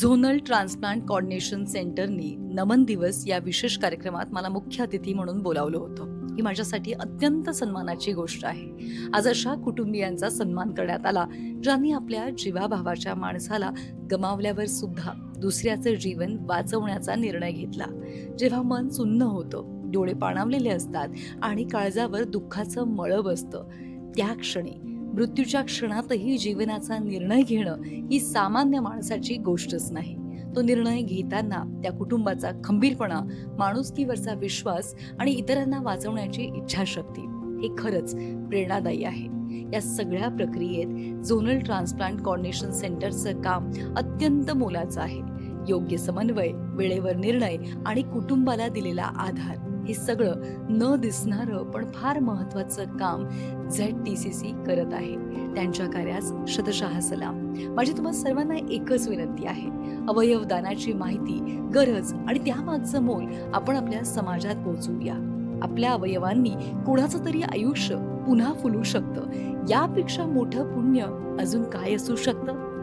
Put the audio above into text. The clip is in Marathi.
झोनल ट्रान्सप्लांट कॉर्डिनेशन सेंटरनी नमन दिवस या विशेष कार्यक्रमात मला मुख्य अतिथी म्हणून बोलावलं होतं. ही माझ्यासाठी अत्यंत सन्मानाची गोष्ट आहे. आज अशा कुटुंबियांचा सन्मान करण्यात आला ज्यांनी आपल्या जीवाभावाच्या माणसाला गमावल्यावर सुद्धा दुसऱ्याचं जीवन वाचवण्याचा निर्णय घेतला. जेव्हा मन सुन्न होतं डोळे पाणावलेले असतात आणि काळजावर दुःखाचं मळब बसतं त्या क्षणी मृत्यूच्या क्षणातही जीवनाचा निर्णय घेणं ही सामान्य माणसाची गोष्टच नाही. तो निर्णय घेताना त्या कुटुंबाचा खंबीरपणा माणुसकीवरचा विश्वास आणि इतरांना वाचवण्याची इच्छाशक्ती हे खरंच प्रेरणादायी आहे. या सगळ्या प्रक्रियेत झोनल ट्रान्सप्लांट कॉर्डिनेशन सेंटरचं काम अत्यंत मोलाचं आहे. योग्य समन्वय वेळेवर निर्णय आणि कुटुंबाला दिलेला आधार. हे सगळं न दिसणारं पण फार महत्वाचं काम झेड टी सी सी करत आहे. त्यांच्या कार्यास शतशः सलाम. माझी तुम्हाला सर्वांना एकच विनंती आहे. अवयव दानाची माहिती गरज आणि त्यामागचं मोल आपण आपल्या समाजात पोहोचवूया. आपल्या अवयवांनी कुणाचं तरी आयुष्य पुन्हा फुलू शकतं. यापेक्षा मोठं पुण्य अजून काय असू शकतं?